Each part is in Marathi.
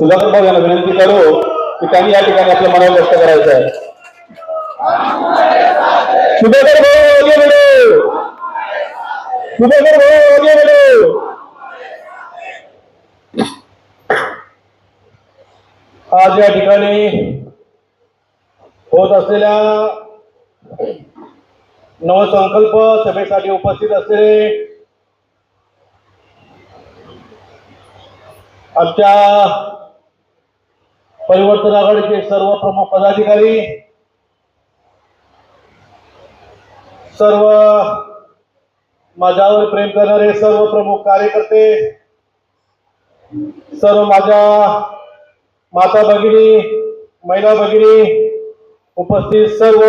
सुधाकर भाऊ यांना विनंती करू की त्यांनी या ठिकाणी आपलं मनावर व्यक्त करायचं आहे. सुधाकर भाऊ आगे सुधाकर भाऊ आगे आज या ठिकाणी होत असलेल्या नवसंकल्प सभेसाठी उपस्थित असलेले आमच्या परिवर्तन आघाडीचे सर्व प्रमुख पदाधिकारी सर्व माझ्यावर प्रेम करणारे सर्व प्रमुख कार्यकर्ते सर्व माझ्या माता भगिनी महिला भगिनी उपस्थित सर्व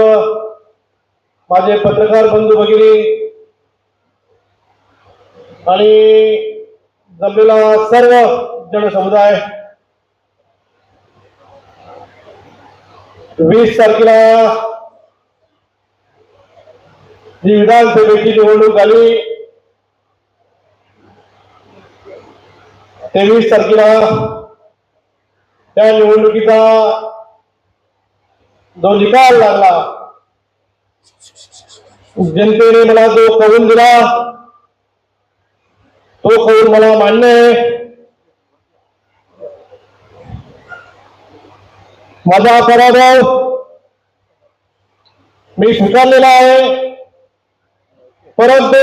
माझे पत्रकार बंधू भगिनी आणि जमलेला सर्व जनसमुदाय वीस तारखेला जी विधानसभेची निवडणूक झाली. तेवीस तारखेला त्या निवडणुकीचा जो निकाल लागला जनतेने मला जो कळून दिला तो कळून मला मान्य आहे. माझा पराभव मी स्वीकारलेला आहे. परंतु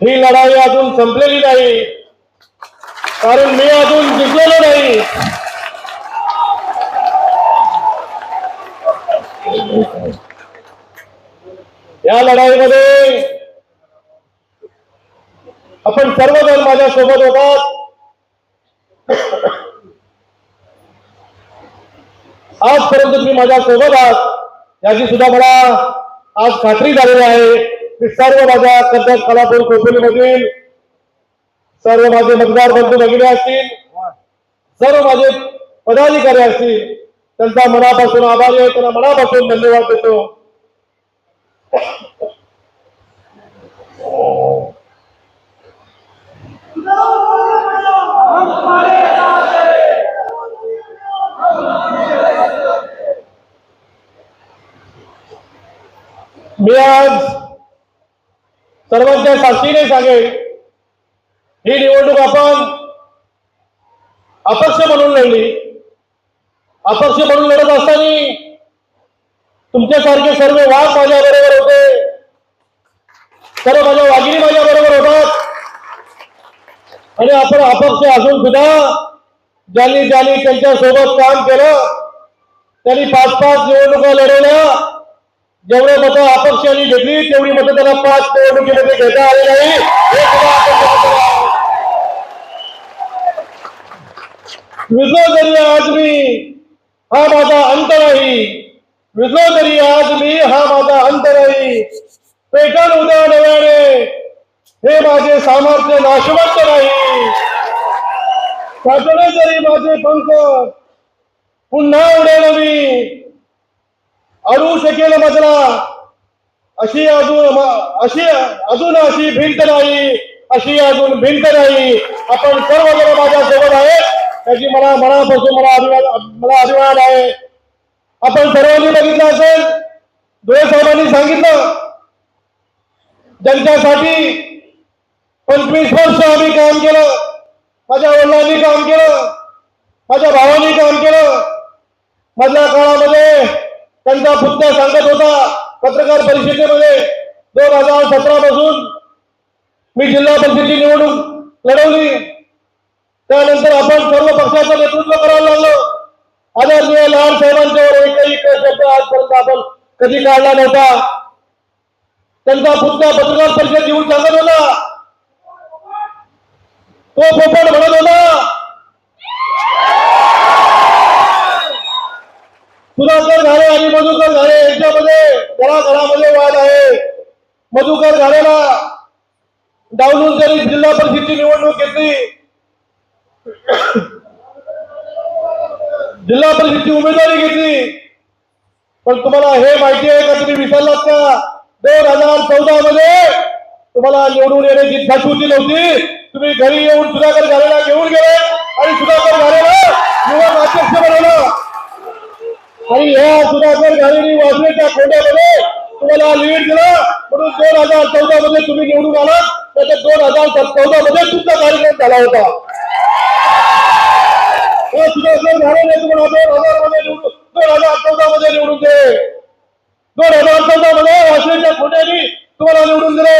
ही लढाई अजून संपलेली नाही. कारण मी अजून जिंकलेलो नाही. या लढाईमध्ये आपण सर्वजण माझ्या सोबत होतात. आजपर्यंत तुम्ही माझ्या सोबत आहात. याची सुद्धा मला आज खात्री झालेली आहे. की सर्व माझ्या कर्जत कलापूर कोथोलीमधील सर्व माझे मतदार बंधू भगिनी असतील सर्व माझे पदाधिकारी असतील त्यांचा मनापासून आभारी आहे. त्यांना मनापासून धन्यवाद देतो. मी आज सर्वांच्या साक्षीने सांगेल ही निवडणूक आपण अपक्ष म्हणून लढली. अपक्ष म्हणून लढत असताना तुमच्यासारखे सर्व वाघ माझ्या बरोबर होते. सर्व माझ्या वाघिणी माझ्या बरोबर होतात. आणि आपण अपक्ष असून सुद्धा ज्यांनी ज्यांनी त्यांच्यासोबत काम केलं त्यांनी पाच पाच निवडणुका लढवल्या. जेवढे मतं अपक्षांनी घेतली तेवढी मतं त्याला पाच निवडणुकीमध्ये घेता आले नाही. हे तरी आज मी हा माझा अंत नाही. विजो तरी आज मी हा माझा अंत नाही. पेटन उद्या नव्याने हे माझे सामर्थ्य नाशवंत नाही. साठवले जरी माझे पंख पुन्हा उडेल मी अडू शकेल मजला. अशी अजून अशी अजून अशी भिंत नाही अशी अजून भिंत नाही. आपण सर्वजण माझ्या सोबत आहेत. त्याची मला मनापासून मला अभिमान मला अभिमान आहे. आपण सर्वांनी बघितलं असेल धुळे साहेबांनी सांगितलं ज्यांच्यासाठी पंचवीस वर्ष आम्ही काम केलं माझ्या वडिलांनी काम केलं माझ्या भावानी काम केलं. मधल्या काळामध्ये त्यांचा पुतण्या सांगत होता पत्रकार परिषदेमध्ये दोन हजार सतरा पासून मी जिल्हा परिषदेची निवडणूक लढवली. त्यानंतर आपण सर्व पक्षाचं नेतृत्व करायला लागलो. आदरणीय लहान साहेबांच्यावर एकही शब्द आजपर्यंत आपण कधी काढला नव्हता. त्यांचा पुतण्या पत्रकार परिषद घेऊन सांगत होता. तो पोपट म्हणत होता सुधाकर घारे आणि मधुकर घारे यांच्यामध्ये घराघरामध्ये वाद आहे. मधुकर घारेला डावलून त्यांनी जिल्हा परिषदची निवडणूक घेतली. जिल्हा परिषदची उमेदवारी घेतली. पण तुम्हाला हे माहिती आहे का तुम्ही विसरलात का? दोन हजार चौदा मध्ये तुम्हाला निवडून येण्याची शाश्वती नव्हती. तुम्ही घरी येऊन सुधाकर घालेला घेऊन गेले आणि सुधाकर घालेला निवडणूक अध्यक्ष बनवला. खोट्यामध्ये तुम्हाला लीड दिला. म्हणून दोन हजार चौदा मध्ये तुम्ही निवडून आलात. त्याच्या दोन हजार चौदा मध्ये तुमचा कार्यक्रम झाला होता. सुधाकर गाडीने तुम्हाला दोन हजारमध्ये निवडून दोन हजार चौदा मध्ये निवडून दिले. दोन हजार चौदा मध्ये वाशिमच्या खोट्यानी तुम्हाला निवडून दिले.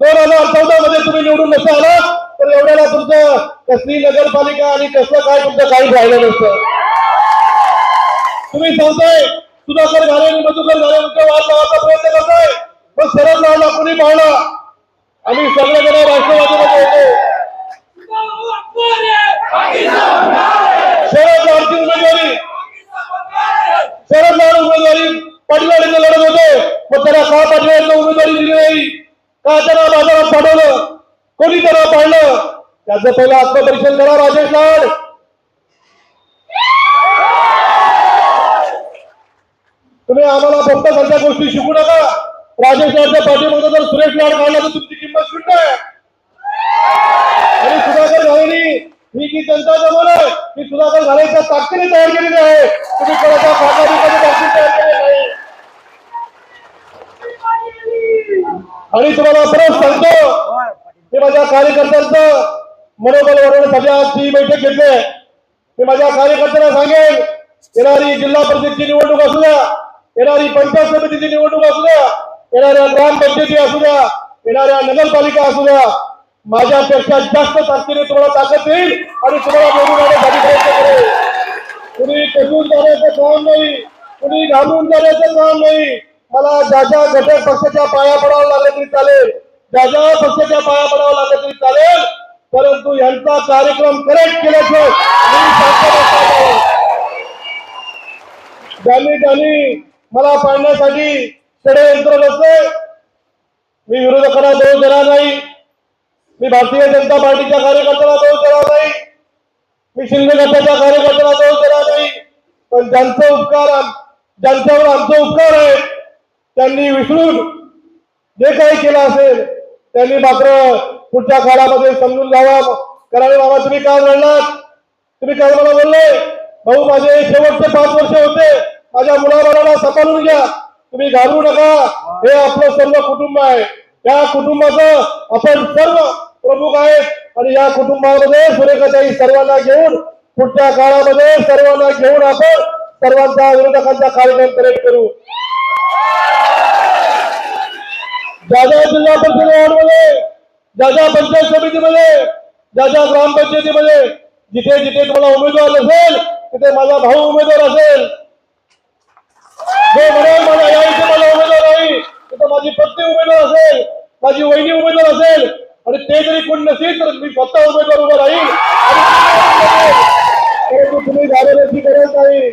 दोन हजार चौदा मध्ये तुम्ही निवडून नसता आलात. तर एवढ्याला तुमचं कसली नगरपालिका आणि कसलं काय तुमचं काही राहिलं नसतं. तुम्ही सांगताय सुधाकर झाले आणि मधुकर झाले तुमच्या वाद लावायचा प्रयत्न करताय. मग शरद रावला कुणी पाहला आम्ही सगळ्याकडे राष्ट्रवादी राष्ट्रवादीमध्ये होतो शरद रावची उमेदवारी शरद राव उमेदवारी पाटील लढत होते मग त्याला का पाटील उमेदवारी दिली नाही का त्याला बाजारात पाठवलं कोणी त्याला पाडलं त्याचं पहिलं आत्मपरीक्षण करा राजेश लाड तुम्ही आम्हाला सगळ्या गोष्टी शिकू नका? राजेश लाडच्या पाठीमध्ये जर सुरेश लाड काढला तर तुमची किंमत शून्य आणि सुधाकर घालेनी ही जी जनता जमवल ही सुधाकर घालेच्या ताकदीने तयार केलेली आहे. तुम्ही कोणाच्या खासदारीमध्ये ताकद तयार केलेली नाही. आणि तुम्हाला परत सांगतो मी माझ्या कार्यकर्त्यांचं मनोबल वाढवण्यासाठी आजची बैठक घेतली मी माझ्या कार्यकर्त्यांना सांगेन येणारी जिल्हा परिषदची निवडणूक असू द्या येणारी पंचायत समितीची निवडणूक असू द्या येणाऱ्या ग्रामपंचायती असू द्या येणाऱ्या नगरपालिका असू द्या माझ्यापेक्षा जास्त ताकदीने तुम्हाला ताकद देईल आणि तुम्हाला निवडून करेल. कुणी कसून जाण्याचं काम नाही कुणी घालून जाण्याचं काम नाही. मला ज्या ज्या घटक पक्षाच्या पाया पडावं लागलं तरी चालेल ज्या ज्या पक्षाच्या पाया पडावं लागलं तरी चालेल परंतु यांचा कार्यक्रम करेक्ट केल्याचं ज्यांनी ज्यांनी मला पाडण्यासाठी षडयंत्र नसते. मी विरोधकांना दोष देणार नाही. मी भारतीय जनता पार्टीच्या कार्यकर्त्याला दोष देणार नाही. मी शिंदे गटाच्या कार्यकर्त्याला दोष देणार नाही. पण ज्यांचे उपकार ज्यांच्यावर आमचे उपकार आहे त्यांनी विसरून जे काही केलं असेल त्यांनी मात्र पुढच्या काळामध्ये समजून घ्यावा. करावे बाबा तुम्ही काय म्हणणार तुम्ही काय मला बोलले भाऊ माझे शेवटचे पाच वर्ष होते. माझ्या मुलाबाळाला सांभाळून घ्या. तुम्ही घाबरू नका. हे आपलं सर्व कुटुंब आहे. या कुटुंबाचं आपण सर्व प्रमुख आहेत. आणि या कुटुंबामध्ये सुरेखाताई सर्वांना घेऊन पुढच्या काळामध्ये सर्वांना घेऊन आपण सर्वांचा विरोधकांचा कार्यक्रम करेक्ट करू. जाजा जिल्हा परिषद वॉर्डमध्ये जाजा पंचायत समितीमध्ये जाजा ग्रामपंचायतीमध्ये जिथे जिथे तुम्हाला उमेदवार असेल तिथे माझा भाऊ उमेदवार असेल. जो म्हणाल या इथे मला उमेदवार नाही तिथं माझी पत्नी उमेदवार असेल माझी वहिनी उमेदवार असेल आणि ते जरी कोण नसेल तर मी स्वतः उमेदवार उभा राहील. परंतु तुम्ही घाबरण्याची गरज नाही.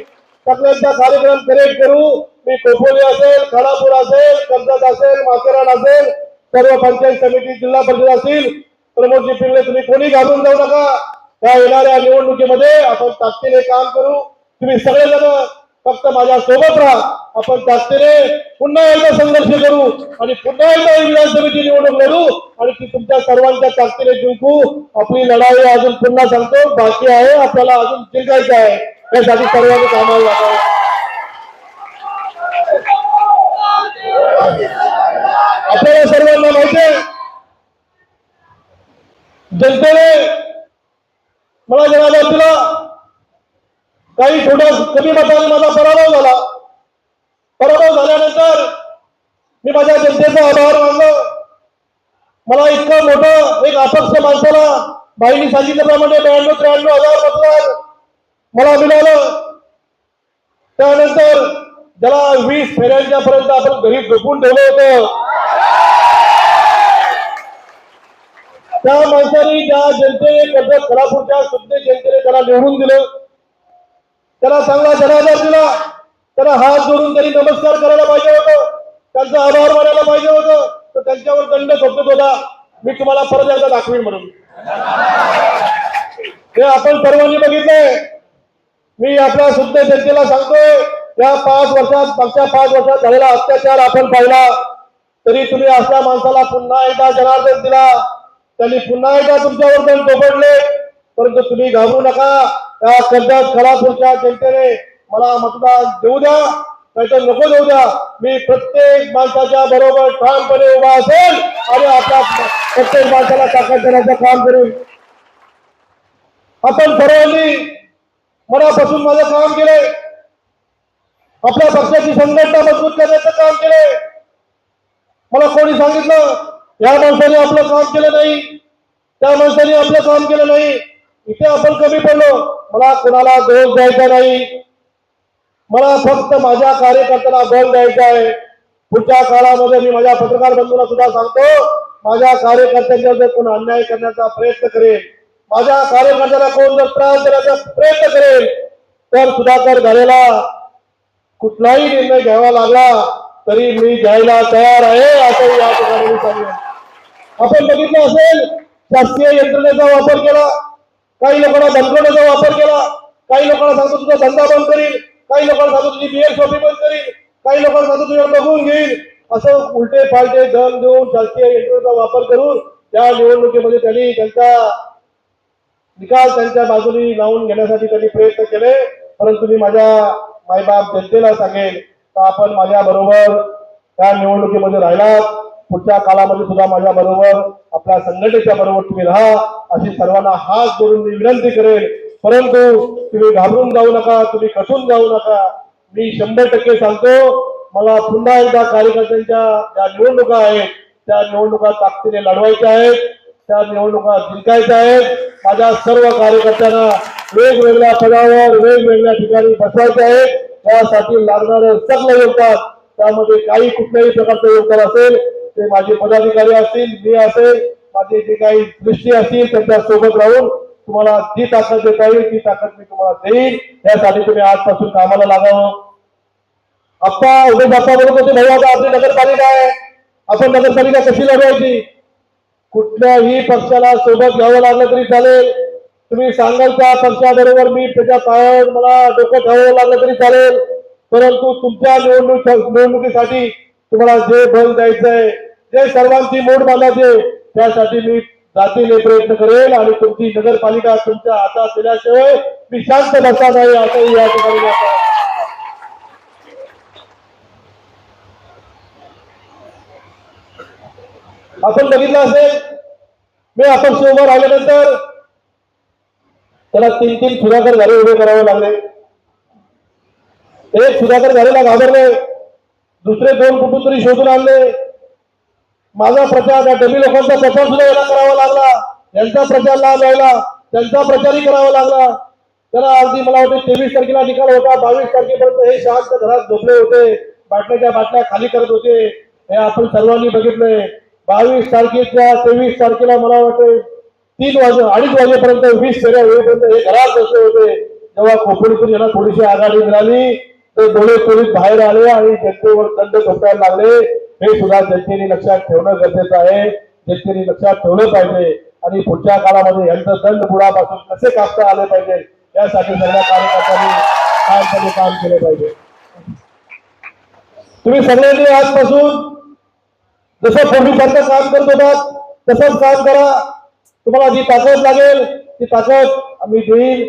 सगळ्यांचा कार्यक्रम करेक्ट करू. मी कोपोली असेल खानापूर असेल कर्जत असेल माथेरान असेल सर्व पंचायत समिती जिल्हा परिषद असतील प्रमोदजी पिंगळे तुम्ही कोणी घालून जाऊ नका. त्या येणाऱ्या निवडणुकीमध्ये आपण ताकदीने काम करू. तुम्ही सगळेजण फक्त माझ्या सोबत राहा. आपण ताकदीने पुन्हा एकदा संघर्ष करू आणि पुन्हा एकदा ही विधानसभेची निवडणूक लढू आणि ती तुमच्या सर्वांच्या ताकदीने जिंकू. आपली लढाई अजून पुन्हा सांगतो बाकी आहे आपल्याला अजून जिंकायचं आहे. यासाठी सर्वांनी कामाला लागावं. आपल्याला सर्वांना माहिती आहे जनतेने मला जरा तुला काही थोड्या कमी मताने माझा पराभव झाला. पराभव झाल्यानंतर मी माझ्या जनतेचा आभार मानलो. मला इतकं मोठं एक अपक्ष माणसाला बाईंनी सांगितल्याप्रमाणे ब्याण्णव त्र्याण्णव हजार मतदार मला मिळालं. त्यानंतर ज्याला वीस फेऱ्यांच्या पर्यंत आपण घरी झोपून ठेवलं होतं. त्या माणसाने ज्या जनतेने कर्ज खरापूरच्या शुद्ध जनतेने त्याला निवडून दिलं. त्याला चांगला जनाधार दिला. त्याला हात जोडून त्यांनी नमस्कार करायला पाहिजे होतं. त्यांचा आभार मानायला पाहिजे होतं. तर त्यांच्यावर दंड सोपत होता. मी तुम्हाला परत एकदा दाखवीन म्हणून. हे आपण सर्वांनी बघितलंय. मी आपल्या शुद्ध जनतेला सांगतोय या पाच वर्षात मागच्या पाच वर्षात झालेला अत्याचार आपण पाहिला. तरी तुम्ही अशा माणसाला पुन्हा एकदा जनार्दन दिला. त्यांनी पुन्हा एकदा तुमच्यावर दंड थोपडले परंतु तुम्ही घाबरू नका. त्या कर्जत खरापूरच्या जनतेने मला मतदान देऊ द्या नाहीतर नको देऊ द्या. मी प्रत्येक माणसाच्या बरोबर ठामपणे उभा असेल आणि आपल्या प्रत्येक माणसाला ताकद देण्याचं काम करेल आपण सर्वांनी मनापासून माझं काम केले. आपल्या पक्षाची संघटना मजबूत करण्याचं काम केले. मला कोणी सांगितलं या माणसाने आपलं काम केलं नाही त्या माणसाने आपलं काम केलं नाही. इथे आपण कमी पडलो. मला कुणाला दोष द्यायचा नाही. मला फक्त माझ्या कार्यकर्त्यांना बल द्यायचा आहे. पुढच्या काळामध्ये मी माझ्या पत्रकार बंधूंना सुद्धा सांगतो माझ्या कार्यकर्त्यांच्या जर कोण अन्याय करण्याचा प्रयत्न करेल माझ्या कार्यकर्त्याला कोण जर त्रास देण्याचा प्रयत्न करेल तर सुधाकर झालेला कुठलाही निर्णय घ्यावा लागला तरी मी घ्यायला तयार आहे असं या ठिकाणी सांगेन. आपण बघितलं असेल शासकीय यंत्रणेचा वापर केला. काही लोकांना बंदकोण्याचा वापर केला. काही लोकांना सांगतो तुझा धंदा बंद करील काही लोकांना सांगतो तुझी बिअर शॉपी बंद करील काही लोकांना सांगतो तुझ्या बघून घेईल असं उलटे फालटे धन देऊन शासकीय यंत्रणेचा वापर करून त्या निवडणुकीमध्ये त्यांनी त्यांचा निकाल त्यांच्या बाजूने लावून घेण्यासाठी त्यांनी प्रयत्न केले. परंतु मी माझ्या मायबाप जनतेला सांगेन तर आपण माझ्या बरोबर त्या निवडणुकीमध्ये राहिलात? पुढच्या काळामध्ये सुद्धा माझ्या बरोबर आपल्या संघटनेच्या बरोबर तुम्ही राहा. अशी सर्वांना हात जोडून मी विनंती करेन. परंतु तुम्ही घाबरून जाऊ नका तुम्ही खचून जाऊ नका. मी शंभर टक्के सांगतो मला पुन्हा एकदा कार्यकर्त्यांच्या ज्या निवडणुका आहेत त्या निवडणुका ताकदीने लढवायच्या आहेत त्या निवडणुका जिंकायच्या आहेत. माझ्या सर्व कार्यकर्त्यांना वेगवेगळ्या पदावर वेगवेगळ्या ठिकाणी बसवायचे आहेत. त्यासाठी लागणारं सगळं योगदान त्यामध्ये काही कुठल्याही प्रकारचं योगदान असेल ते माझे पदाधिकारी असतील मी असेल माझे जे काही दृष्टी असतील त्यांच्यासोबत राहून तुम्हाला जी ताकद देता येईल ती ताकद मी तुम्हाला देईल यासाठी तुम्ही आजपासून कामाला लागावं आप्पा उभे बाप्पा बरोबर होते भाऊ आता आपली नगरपालिका आहे. आपण नगरपालिका कशी लढवायची? कुठल्याही पक्षाला सोबत घ्यावं लागलं तरी चालेल. तुम्ही सांगाल त्या पक्षाबरोबर मी त्याच्या पायावर मला डोकं ठेवावं लागलं तरी चालेल. परंतु तुमच्या निवडणूक निवडणुकीसाठी तुम्हाला जे बल द्यायचंय जे सर्वांची मोड बांधायचे त्यासाठी मी जातीने प्रयत्न करेल आणि तुमची नगरपालिका तुमच्या हातात दिल्याशिवाय मी शांत बसणार नाही असंही या ठिकाणी आपण बघितलं असेल मी आपण सोबत आल्यानंतर त्याला तीन तीन सुधाकर झाले उभे करावे लागले. एक सुधाकर झालेला घाबरले दुसरे दोन कुटुंबरी शोधून आणले. माझा प्रचार त्या डमी लोकांचा प्रचार सुद्धा याला करावा लागला. यांचा प्रचार लाभ यायला त्यांचा प्रचारही करावा लागला. त्याला अगदी मला वाटते तेवीस तारखेला निकाल होता. बावीस तारखेपर्यंत हे शहाच्या घरात झोपले होते. बाटल्याच्या बाटल्या खाली करत होते. हे आपण सर्वांनी बघितलंय. बावीस तारखेच्या तेवीस तारखेला मला वाटते तीन वाजे अडीच वाजेपर्यंत वीस फेऱ्या होईपर्यंत हे घरात बसले होते. जेव्हा खोपडीतून यांना थोडीशी आघाडी मिळाली ते डोळे पोलीस बाहेर आले आणि जनतेवर दंड झोपायला लागले. हे सुद्धा जनतेने लक्षात ठेवणं गरजेचं आहे. जनतेने लक्षात ठेवलं पाहिजे. आणि पुढच्या काळामध्ये यांचं दंड बुडापासून कसे कापता आले पाहिजे यासाठी सगळ्या कार्यकर्त्यांनी काम केले पाहिजे. तुम्ही सगळ्यांनी आजपासून जसं पूर्वीसारखं काम करत होतात तसंच काम करा. तुम्हाला जी ताकद लागेल ती ताकद आम्ही देईल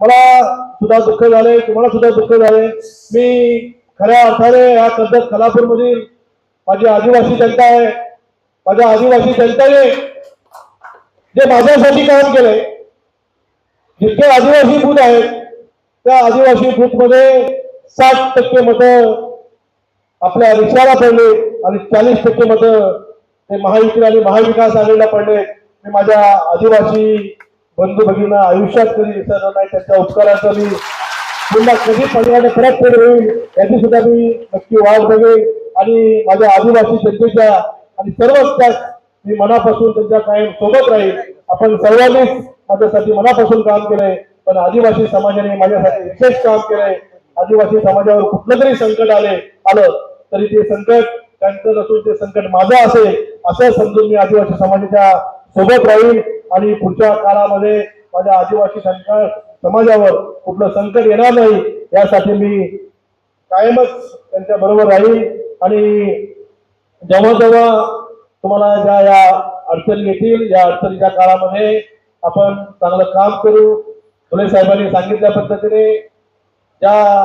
मला सुद्धा दुःख झाले तुम्हाला सुद्धा दुःख झाले मी खऱ्या अर्थाने या कर्जत खालापूर मधील माझी आदिवासी जनता आहे. माझ्या आदिवासी जनतेने जे माझ्यासाठी काम केलंय जितके आदिवासी बूथ आहेत त्या आदिवासी बूथमध्ये साठ टक्के मतं आपल्या रिक्षाला पडले आणि चाळीस टक्के मतं ते महायुती आणि महाविकास आघाडीला पडले. मी माझ्या आदिवासी बंधू भगिनींना आयुष्यात कधी विसरणार नाही त्यांच्या उपकाराचा मी पुन्हा कधी पडल्याने परत फेड होईल याची सुद्धा मी नक्की वाट बघेल आणि माझ्या आदिवासी जनतेच्या आणि सर्वच त्याच मी मनापासून त्यांच्या कायम सोबत राहील. आपण सर्वांनीच माझ्यासाठी मनापासून काम केलंय. पण आदिवासी समाजाने माझ्यासाठी विशेष काम केलंय. आदिवासी समाजावर कुठलं तरी संकट आले आलं तरी ते संकट त्यांचं नसून ते संकट माझं असेल असं समजून मी आदिवासी समाजाच्या सोबत राहील. आणि पुढच्या काळामध्ये माझ्या आदिवासी संकट समाजावर कुठलं संकट येणार नाही यासाठी मी कायमच त्यांच्या बरोबर राहील. आणि जेव्हा जेव्हा तुम्हाला ज्या या अडचणी येतील या अडचणीच्या काळामध्ये आपण चांगलं काम करू. फुले साहेबांनी सांगितल्या पद्धतीने ज्या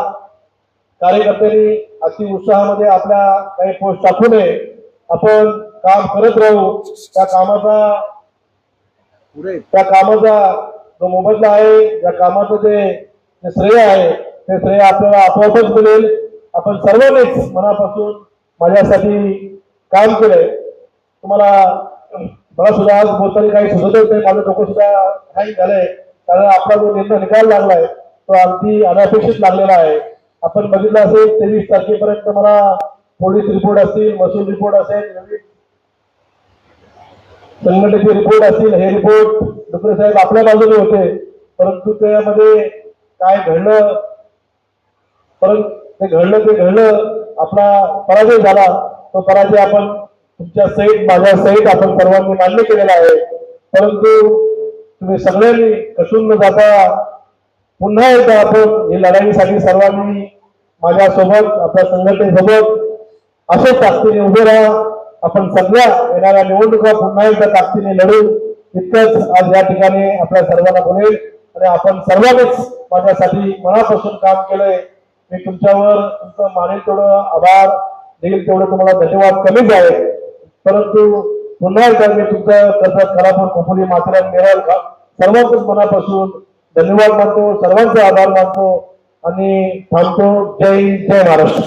कार्यकर्त्यांनी अति उत्साहामध्ये आपल्या काही पोस्ट टाकू नये आपण काम करत राहू. त्या कामाचा त्या कामाचा जो मोबदला आहे त्या कामाचं जे जे श्रेय आहे ते श्रेय आपल्याला आपोआपच मिळेल. आपण सर्वांनीच मनापासून माझ्यासाठी काम केलंय. तुम्हाला मला सुद्धा आज बोलताना काही सुचत नाही माझं डोकं सुद्धा हँग झालंय. कारण आपला जो निर्णय निकाल लागलाय तो अगदी अनपेक्षित लागलेला आहे. आपण बघितलं असेल तेवीस तारखेपर्यंत मला पोलीस रिपोर्ट असतील महसूल रिपोर्ट असेल संघटनेचे रिपोर्ट असतील हे रिपोर्ट डुकरे साहेब आपल्या बाजूने होते. परंतु त्यामध्ये काय घडलं परंतु ते घडलं ते घडलं आपला पराजय झाला. तो पराजय आपण तुमच्या सहित माझ्या सहित आपण सर्वांनी मान्य केलेला आहे. परंतु तुम्ही सगळ्यांनी कसून न जाता पुन्हा एकदा आपण ही लढाईसाठी सर्वांनी माझ्यासोबत आपल्या संघटनेसोबत असेच ताकदीने उभे राहा. आपण सगळ्या येणाऱ्या निवडणुका पुन्हा एकदा ताकदीने लढू. इतकंच आज या ठिकाणी आपल्या सर्वांना बोलेल. आणि आपण सर्वांनीच माझ्यासाठी मनापासून काम केलंय. मी तुमच्यावर तुमचं मानेल तेवढं आभार देईल तेवढं तुम्हाला धन्यवाद कमीच आहे परंतु पुन्हा एकदा मी तुमचं कसं खराब कोपली मात्र मिळाल का? सर्वांच मनापासून धन्यवाद मानतो सर्वांचा आभार मानतो आणि थांबतो. जय जय महाराष्ट्र.